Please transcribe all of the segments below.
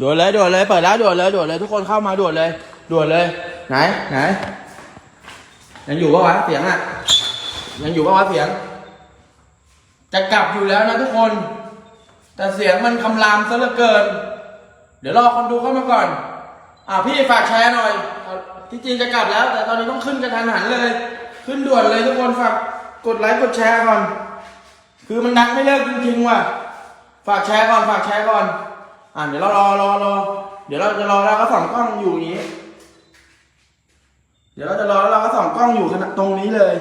ด่วนเลยด่วนเลยเปิดแล้วด่วนเลยด่วนเลย ทุกคนเข้ามาด่วนเลยด่วนเลย ไหนไหนยังอยู่ปะวะเสียงอะ ยังอยู่ปะวะเสียง จะกลับอยู่แล้วนะทุกคน แต่เสียงมันคำรามซะเหลือเกิน เดี๋ยวรอคนดูเข้ามาก่อน อ่าพี่ฝากแชร์หน่อยที่จริงจะกลับแล้ว แต่ตอนนี้ต้องขึ้นกันทันหันเลย ขึ้นด่วนเลยทุกคนฝากกดไลค์กดแชร์ก่อน คือมันดังไม่เลิกจริงๆว่ะ ฝากแชร์ก่อนฝากแชร์ก่อน อ่าเดี๋ยวเรารอรอรอเดี๋ยวเราจะรอแล้วก็ส่องกล้องอยู่อย่างนี้ เดี๋ยวเราจะรอแล้วเราก็ส่องกล้องอยู่ขณะตรงนี้เลย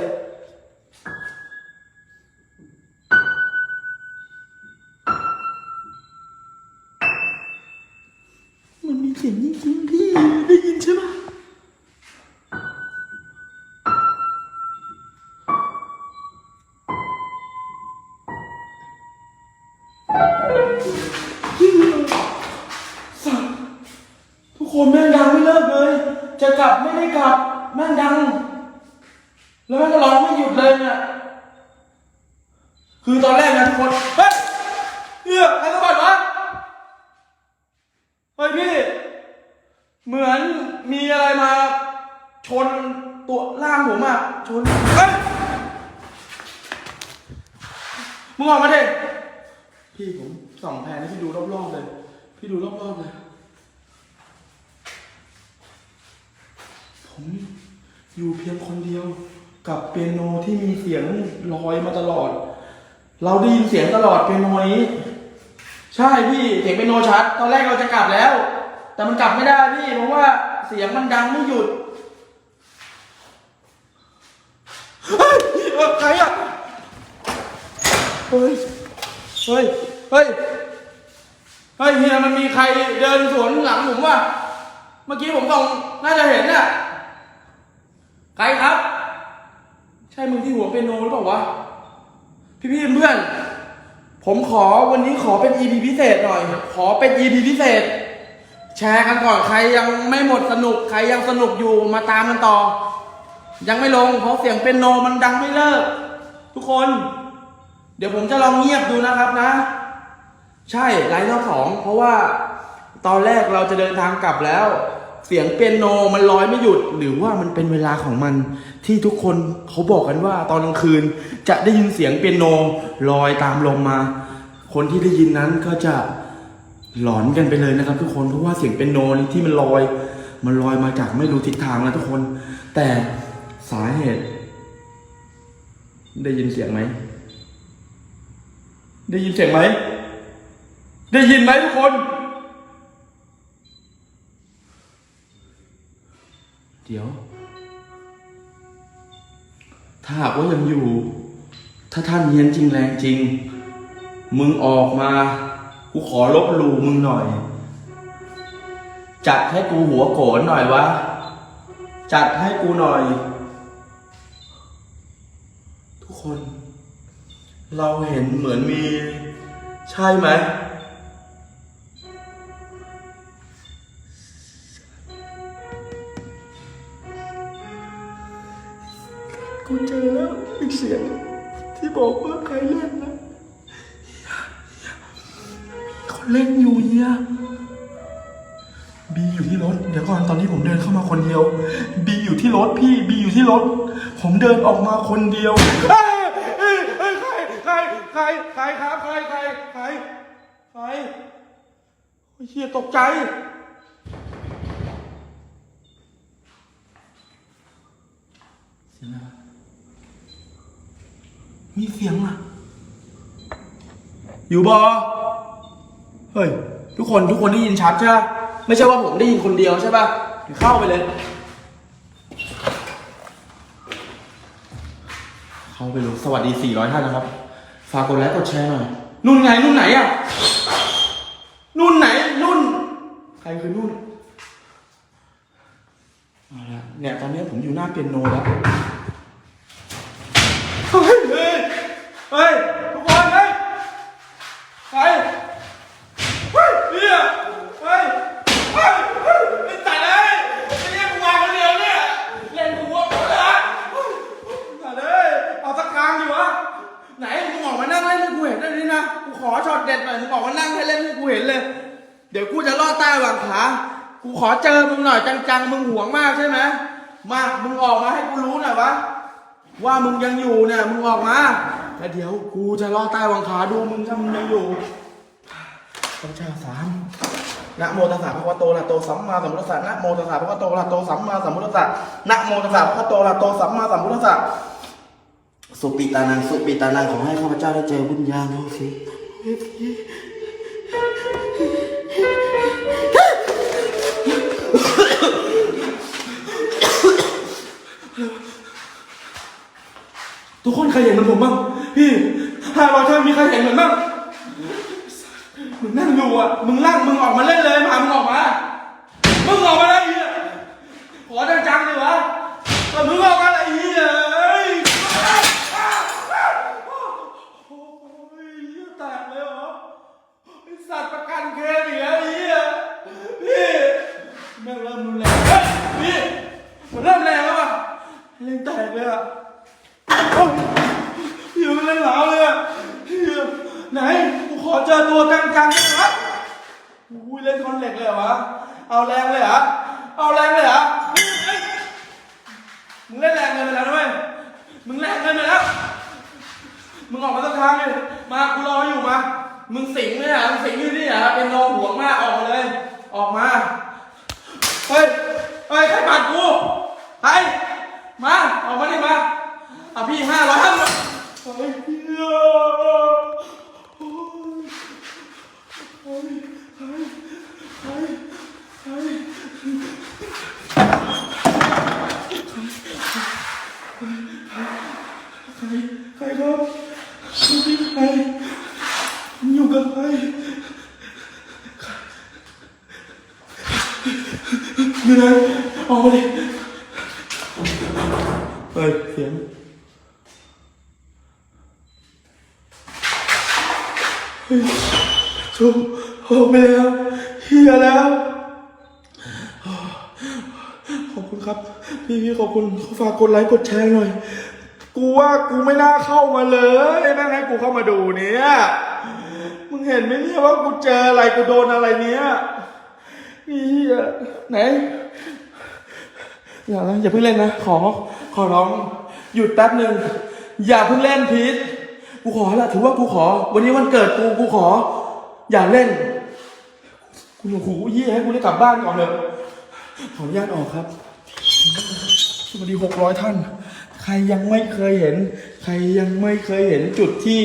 แล้วม่งก็ร้องไม่หยุดเลยเนี่ย คือตอนแรกนะทุกคน เฮ้ยเฮียใครสะบัดวะเฮ้ยพี่ เหมือนมีอะไรมา ชนตัวร่างผมอะชน เฮ้ย มึงออกมาดิพี่ผมส่องแผนให้พี่ดูรอบๆเลย พี่ดูรอบๆเลย ผมอยู่เพียงคนเดียว กับเปียโนที่มีเสียงลอยมาตลอด เราได้ยินเสียงตลอดเปียโนนี้ ใช่พี่เสียงเป็นโนชัด ตอนแรกเราจะกลับแล้ว แต่มันกลับไม่ได้พี่เพราะว่าเสียงมันดังไม่หยุดเฮ้ยใครอะเฮ้ยเฮ้ยเฮ้ยเฮ้ยเฮียมันมีใครเดินสวนหลังผมวะเมื่อกี้ผมส่องน่าจะเห็นน่ะใครครับ ช่มึงที่หัวเป็นโนหรือเปล่าวะ พี่พี่เพื่อน ผมขอวันนี้ขอเป็น EP พิเศษหน่อย ขอเป็น EP พิเศษ แชร์กันก่อนใครยังไม่หมดสนุก ใครยังสนุกอยู่มาตามกันต่อ ยังไม่ลงเพราะเสียงเป็นโนมันดังไม่เลิก ทุกคน เดี๋ยวผมจะลองเงียบดูนะครับนะ ใช่ไลฟ์รอบสองเพราะว่าตอนแรกเราจะเดินทางกลับแล้ว เสียงเปียโนมันลอยไม่หยุด หรือว่ามันเป็นเวลาของมัน ที่ทุกคนเขาบอกกันว่าตอนกลางคืนจะได้ยินเสียงเปียโนลอยตามลมมา คนที่ได้ยินนั้นก็จะหลอนกันไปเลยนะครับ ทุกคนเพราะว่าเสียงเปียโนที่มันลอย มันลอยมาจากไม่รู้ทิศทางนะทุกคน แต่สาเหตุ ได้ยินเสียงไหมได้ยินเสียงไหมได้ยินไหมทุกคนเดี๋ยว ถ้าหากว่ายังอยู่ ถ้าท่านเฮียนจริงแรงจริง มึงออกมา กูขอลบหลู่มึงหน่อย จัดให้กูหัวโกนหน่อยวะ จัดให้กูหน่อย ทุกคน เราเห็นเหมือนมี ใช่ไหม กูเจอแล้วอีกเสียงที่บอกว่าใครเล่นนะเขาเล่นอยู่เนี่ยบีอยู่ที่รถเดี๋ยวก่อนตอนนี้ผมเดินเข้ามาคนเดียวบีอยู่ที่รถพี่บีอยู่ที่รถ ผมเดินออกมาคนเดียวใครใครใครใครครับใครใครใครใครโอ้ยเฮียตกใจ เสียงอะไรวะ มีเสียงอะ อยู่บอเฮ้ย ทุกคนทุกคนได้ยินชัดใช่ปะไม่ใช่ว่าผมได้ยินคนเดียวใช่ปะเดี๋ยวเข้าไปเลย เข้าไปเลยสวัสดี 400 ท่านนะครับ ฝากกดไลค์กดแชร์หน่อย นุ่นไงนุ่นไหนอะ นุ่นไหนนุ่น ใครคือนุ่นเอาละเนี่ยตอนนี้ผมอยู่หน้าเปียโนแล้ว เฮ้ย เฮ้ย เฮ้ยทุกคนเฮ้ยใครเฮ้ยเฮียเฮ้ยเฮ้ยเฮ้ยไอ้สัตว์เอ้ยไอ้เนี่ยกูมาคนเดียวเนี่ยเล่นกูว่ากูเลยสัตว์เอ้ยเอาสักครั้งดิวะไหนมึงออกมานั่งเล่นให้กูเห็นได้ดินะกูขอช็อตเด็ดหน่อยมึงออกมานั่งให้เล่นให้กูเห็นเลย เดี๋ยวกูจะลอดใต้หวังขากูขอเจอมึงหน่อยจังๆมึงห่วงมากใช่ไหมมามึงออกมาให้กูรู้หน่อยวะว่ามึงยังอยู่เนี่ยมึงออกมา แล้วเดี๋ยวกูจะล่อใต้วังขาดูมึงถ้ามึงยังอยู่พระเจ้าสามนะโมตัสสะภะคะวะโตอะระหะโตสัมมาสัมพุทธัสสะนะโมตัสสะภะคะวะโตอะระหะโตสัมมาสัมพุทธัสสะนะโมตัสสะภะคะวะโตอะระหะโตสัมมาสัมพุทธัสสะสุปิตานังสุปิตานังขอให้ข้าพเจ้าได้เจอบุญญาณโอเคทุกคนใครเห็นมือนผมบ้าง พี่ห้าร้อยท่านมีใครเห็นเหมือนบ้างมึงนั่งอยู่อะ มึงลั่งมึงออกมาเล่นเลยมามึงออกมา มึงออกมาได้เหี้ยขอจังๆเลยวะแต่มึงออกมาเลยเอ้ยโอ้ยเหี้ยแตกเลยเหรอไอสัตว์ประกันเครดิตไอ้เหี้ยพี่แม่งเริ่มรุนแรงพี่มันเริ่มแรงแล้วอะเล่นแตกเลยอะ เล่นเหลาเลยอะพี่ไหนกูขอเจอตัวจังๆได้ไหมอุ้ยเล่นคอนเหล็กเลยเหรอวะ เอาแรงเลยเหรอ เอาแรงเลยเหรอเฮ้ยมึงเล่นแรงเกินไปแล้วนะเว้ยมึงแรงเกินไปแล้ว มึงออกมาสักครั้งเลยมากูรออยู่มา มึงสิงเนี่ยมึงสิงอยู่นี่เหรอเป็นโนห่วงมากออกมาเลย ออกมา เฮ้ย เฮ้ยใครปัดกูใครมา ออกมาดิมาอะพี่ห้าร้อยห้า เฮ้ยเหี้ยโอ้ยเฮ้ยเฮ้ยเฮ้ยเฮ้ยใคร ใครครับพี่ใครผมอยู่กับใครมีอะไรออกมาดิเฮ้ย เสียง เฮ้ยชู ออกไปแล้วเฮียแล้ว ขอบคุณครับ พี่พี่ขอบคุณฝากกดไลค์กดแชร์หน่อย กูว่ากูไม่น่าเข้ามาเลยแม่งให้กูเข้ามาดูเนี่ยมึงเห็นไหมเนี่ยว่ากูเจออะไรกูโดนอะไรเนี้ยนี่อะไหนอย่าอย่าเพิ่งเล่นนะ ขอ ขอร้อง หยุดแป๊บหนึ่ง อย่าเพิ่งเล่นพีทกูขอละถือว่ากูขอ วันนี้วันเกิดกู กูขอ อย่าเล่น กูหนูหูยี่ให้กูได้กลับบ้านก่อนเลยขออนุญาตออกครับ สวัสดีหกร้อยท่าน ใครยังไม่เคยเห็น ใครยังไม่เคยเห็นจุดที่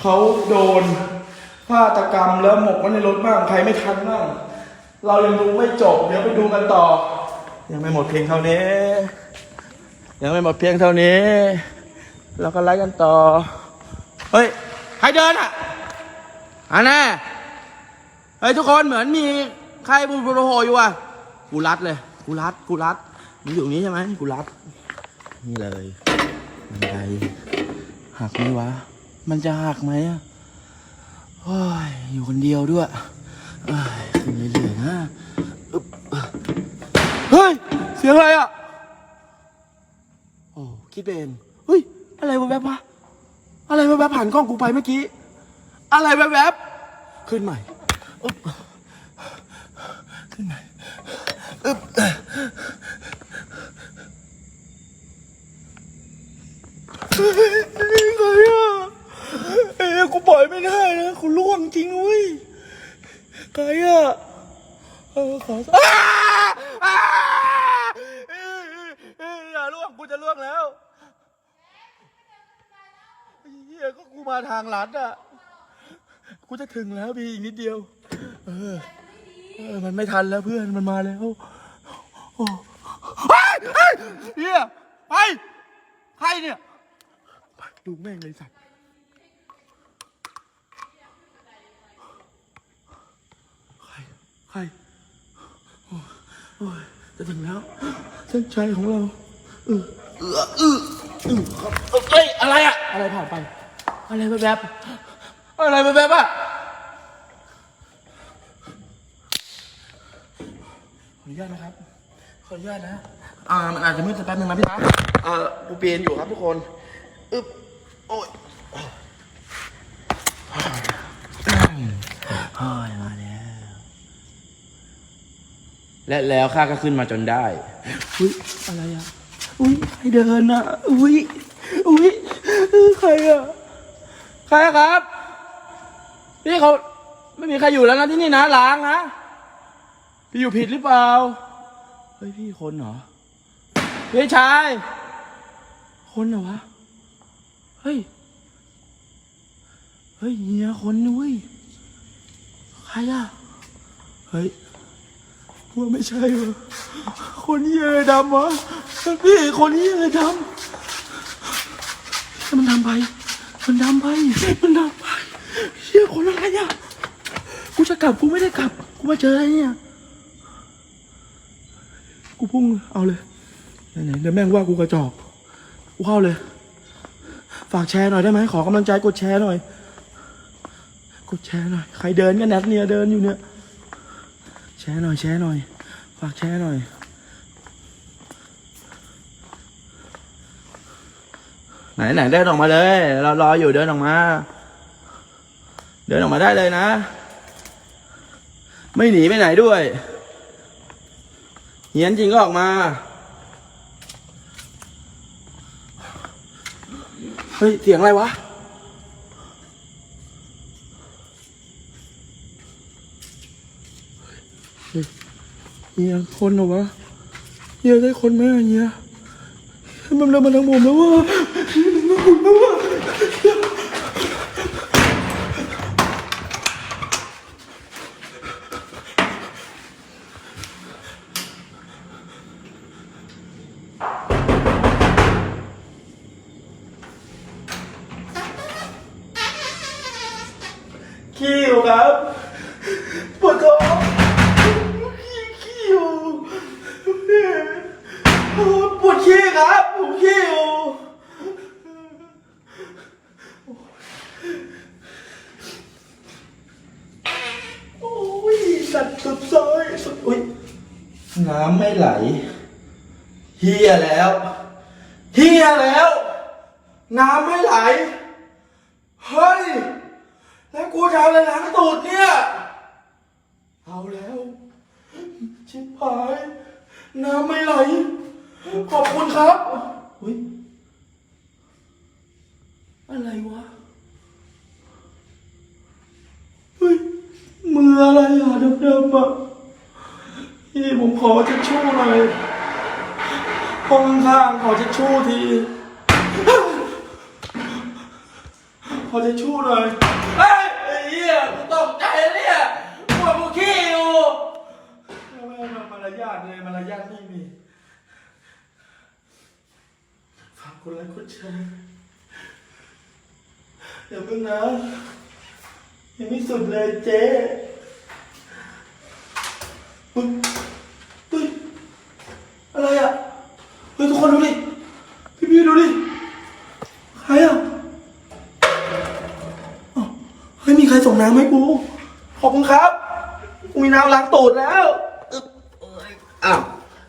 เขาโดนฆาตกรรมแล้วหมกไว้ในรถบ้างใครไม่ทันบ้างเรายังดูไม่จบ เดี๋ยวไปดูกันต่อ ยังไม่หมดเพียงเท่านี้ ยังไม่หมดเพียงเท่านี้เราก็ไล่กันต่อ เฮ้ย ใครเดินอะอันน่ะ เฮ้ยทุกคนเหมือนมีใครบูโรโหอยู่อะกูรัดเลยกูรัดกูรัดมึงอยู่นี้ใช่ไหมกูรัด นี่เลยบันไดหักไหมวะ มันจะหักไหมอะโอ้ยอยู่คนเดียวด้วยเอ้ยขึ้นเรื่อยๆนะอึ๊บเฮ้ย เสียงอะไรอะ โอ้คิดเองเฮ้ย อะไรแวบๆวะอะไรแวบๆผ่านกล้องกูไปเมื่อกี้ อะไรแวบๆขึ้นใหม่ ขึ้นใหม่อึ๊บเฮ้ยใครอะเอ้ยกูปล่อยไม่ได้นะกูล่วงจริงเว้ยใครอะเออขออ้าอ้าเอ้ยเอ้ยอย่าล่วงกูจะล่วงแล้วเฮียก็กูมาทางลัดอะ กูจะถึงแล้วพี่อีกนิดเดียว เออเออ มันไม่ทันแล้วเพื่อนมันมาแล้วโอ้เฮ้ยเฮ้ยเฮียไปใครเนี่ยดูแม่งเลยสัตว์ใครใครโอ้ยโอ้ยจะถึงแล้วเส้นชัยของเราเออเออเออเออครับเอ้ยอะไรอะอะไรผ่านไป อะไรแบบแบบๆอะไรแบบแบบๆอะ ออนุญาตนะครับ ขออนุญาตนะ อ่า มันอาจจะมืดสักแป๊บนึงนะพี่นะเออกูเปลี่ยนอยู่ครับทุกคน อึ๊บ โอ้ยโอ้ยมาแล้ว และแล้วข้าก็ขึ้นมาจนได้ อุ้ย อะไรอะ อุ้ย ใครเดินอะ อุ้ย อุ้ยเออใครอะ ใครอะครับ พี่เขาไม่มีใครอยู่แล้วนะที่นี่นะล้างนะ พี่อยู่ผิดหรือเปล่า เฮ้ยพี่คนเหรอ พี่ชาย คนเหรอวะ เฮ้ย เฮ้ยเฮียคนนุ้ย ใครอะเฮ้ยว่าไม่ใช่เหรอคนเฮียดำวะพี่คนเฮียดำมันดำไป มันดำไป มันดำไปเฮียคนอะไรอะกูจะกลับกูไม่ได้กลับ กูมาเจออะไรเนี่ย กูพุ่งเอาเลยไหนๆเดี๋ยวแม่งว่ากูกระจอกกูเข้าเลย ฝากแชร์หน่อยได้ไหมขอกำลังใจกดแชร์หน่อย กดแชร์หน่อยใครเดินกันแนทเนี่ยเดินอยู่เนี่ย แชร์หน่อยแชร์หน่อย ฝากแชร์หน่อยไหนไหนเดินออกมาเลย เรารออยู่เดินออกมา เดินออกมาได้เลยนะ ไม่หนีไปไหนด้วย เหียนจริงก็ออกมา เฮ้ย เสียงอะไรวะ เฮียคนเหรอวะเฮียได้คนไหมอะเฮียมันเริ่มมาทางผมแล้ววะ น้ำไม่ไหลเฮียแล้วเฮียแล้ว น้ำไม่ไหล เฮ้ย แล้วกูจะเอาอะไรล้างตูดเนี่ย เอาแล้ว ชิบหาย น้ำไม่ไหล ขอบคุณครับอุ้ยอะไรวะเฮ้ยมืออะไรอะเดิมๆอะ พี่ผมขอทิชชู่หน่อยห้องข้างๆขอทิชชู่ที ขอทิชชู่หน่อยเฮ้ยไอ้เหี้ยกูตกใจเนี่ยกูว่ากูขี้อยู่ไม่ให้มารยาทเลยมารยาทไม่มีฝากคนไลค์กดแชร์อย่าเพิ่งนะยังไม่สุดเลยเจ๊ เฮ้ยเฮ้ยอะไรอะเฮ้ยทุกคนดูดิ พี่พี่ๆดูดิ ใครอะอ้าวเฮ้ยมีใครส่งน้ำให้กู ขอบคุณครับ กูมีน้ำล้างตูดแล้วอึ๊บเอ้ยอ้าว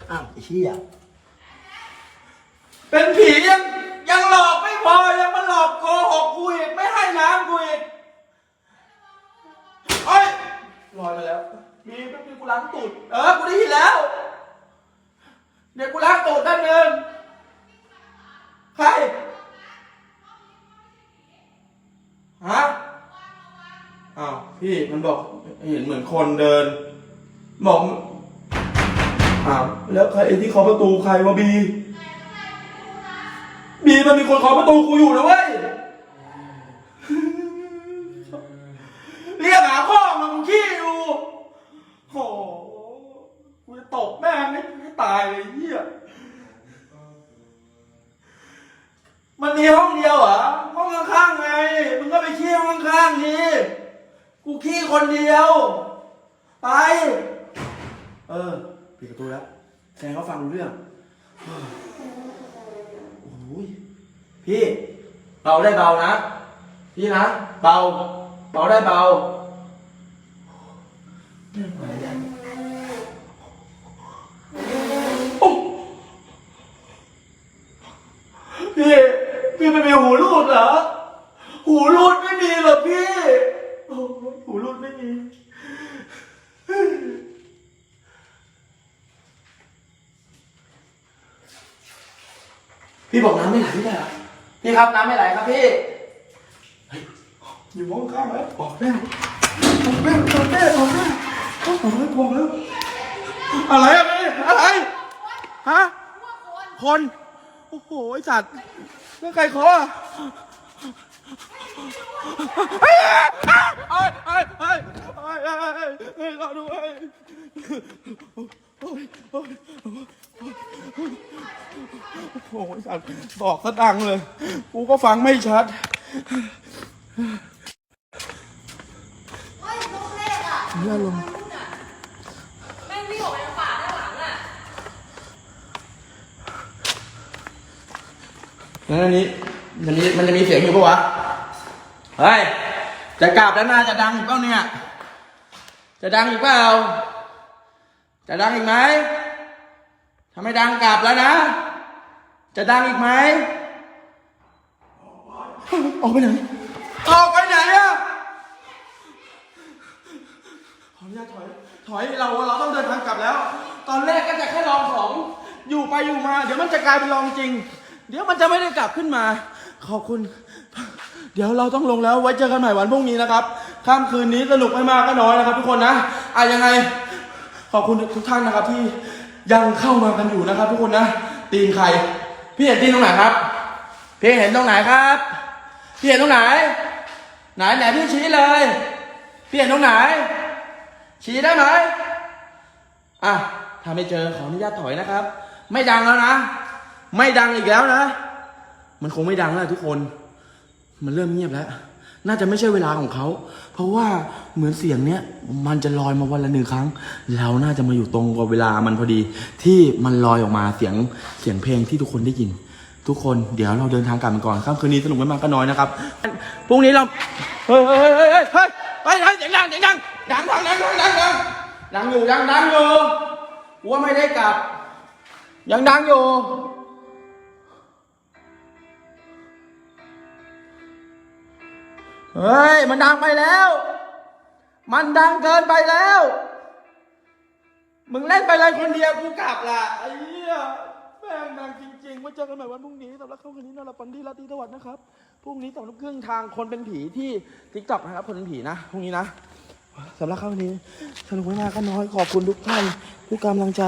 อ้าวไอ้เหี้ยเป็นผียังยังหลอกไม่พอยังมาหลอกโกหกกูอีกไม่ให้น้ำกูอีกเอ้ยลอยมาแล้ว มีแป๊บนึงกูล้างตูด เออ กูได้ยินแล้ว เดี๋ยวกูล้างตูดแป๊บนึงใคร ฮะ อ้าว พี่มันบอกเห็นเหมือนคนเดิน บอก อ้าว แล้วใครที่เคาะประตูใครวะบี บีมันมีคนเคาะประตูกูอยู่นะเว้ย เรียกหาพ่อมึงขี้อยู่โอ้โหกูจะตบแม่งให้ตายเลยเฮีย มีห้องเดียวเหรอห้องข้างๆไงมึงก็ไปขี้ห้องข้างๆนี่กูขี้คนเดียว ไป เออปิดประตูแล้วแสดงเขาฟังรู้เรื่องโอ้ยพี่เบาได้เบานะ พี่นะ เบา เบาได้เบาไม่ไหวแล้วโอ้ พี่ไม่มีหูรูดเหรอ หูรูดไม่มีเหรอพี่ โอ้หูรูดไม่มี พี่บอกน้ำไม่ไหลไม่ได้เหรอพี่ครับน้ำไม่ไหลครับพี่ยอยู่มองข้างแล้บอกแม่บอกแม่บอกแม่บอกแม่บอกแล้วบอกแล้วอะไรอะไรอะไรฮะคน โอ้โหไอสัตว์ เรื่องใครขออะเฮ้ยเฮ้ยเฮ้ยเฮ้ยเฮ้ยเฮ้ยเฮ้ยเฮ้ยรอด้วยโอ้ยโอ้ยโอ้ยสัตว์บอกซะดังเลย กูก็ฟังไม่ชัด เฮ้ยนกแรกอะ เลื่อนลง แม่งวิ่งออกไปทางป่าด้านหลังอะ แล้วอันนี้มันมีมันจะมีเสียงอยู่ปะวะ เฮ้ย จะกลับแล้วนะจะดังอีกเปล่าเนี่ย จะดังอีกเปล่า จะดังอีกไหมถ้าไม่ดังกลับแล้วนะ จะดังอีกไหมออกไปไหน ออกไปไหนอะขออนุญาตถอย ถอยเราเราต้องเดินทางกลับแล้ว ตอนแรกก็จะแค่ลองของ อยู่ไปอยู่มา เดี๋ยวมันจะกลายเป็นลองจริง เดี๋ยวมันจะไม่ได้กลับขึ้นมา ขอบคุณ เดี๋ยวเราต้องลงแล้วไว้เจอกันใหม่วันพรุ่งนี้นะครับค่ำคืนนี้สนุกไม่มากก็น้อยนะครับ ทุกคนนะอะยังไง ขอบคุณทุกท่านนะครับ ที่ยังเข้ามากันอยู่นะครับ ทุกคนนะตีนใครพี่เห็นตีนตรงไหนครับพี่เห็นตรงไหนครับพี่เห็นตรงไหน ไหนไหนพี่ชี้เลยพี่เห็นตรงไหน ชี้ได้ไหมอะถ้าไม่เจอขออนุญาตถอยนะครับ ไม่ดังแล้วนะ ไม่ดังอีกแล้วนะ มันคงไม่ดังแล้วทุกคน มันเริ่มเงียบแล้ว น่าจะไม่ใช่เวลาของเขา เพราะว่าเหมือนเสียงเนี้ยมันจะลอยมาวันละหนึ่งครั้ง เราน่าจะมาอยู่ตรงกับเวลามันพอดี ที่มันลอยออกมาเสียงเสียงเพลงที่ทุกคนได้ยิน ทุกคนเดี๋ยวเราเดินทางกลับกันก่อนค่ำคืนนี้สนุกไม่มากก็น้อยนะครับ พรุ่งนี้เรา เฮ้ยเฮ้ยเฮ้ยเฮ้ยเฮ้ยเฮ้ยเฮ้ยเสียงดังเสียงดังดังดังดังดังดังดังดังอยู่ดังดังอยู่ว่าไม่ได้กลับ ยังดังอยู่ เฮ้ย มันดังไปแล้ว มันดังเกินไปแล้ว มึงเล่นไปเลยคนเดียวกูกลับละไอ้เหี้ยแม่งดังจริงๆไว้เจอกันใหม่วันพรุ่งนี้สำหรับค่ำคืนนี้นอนหลับฝันดีราตรีสวัสดิ์นะครับ พรุ่งนี้สองทุ่มครึ่งทางคนเป็นผีที่ทิกตอกนะครับ คนเป็นผีนะ พรุ่งนี้นะสำหรับค่ำคืนนี้สนุกไม่มากก็น้อยขอบคุณทุกท่านทุกกำลังใจ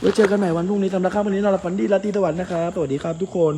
ไว้เจอกันใหม่วันพรุ่งนี้สำหรับค่ำคืนนี้นอนหลับฝันดีราตรีสวัสดิ์นะครับ สวัสดีครับทุกคน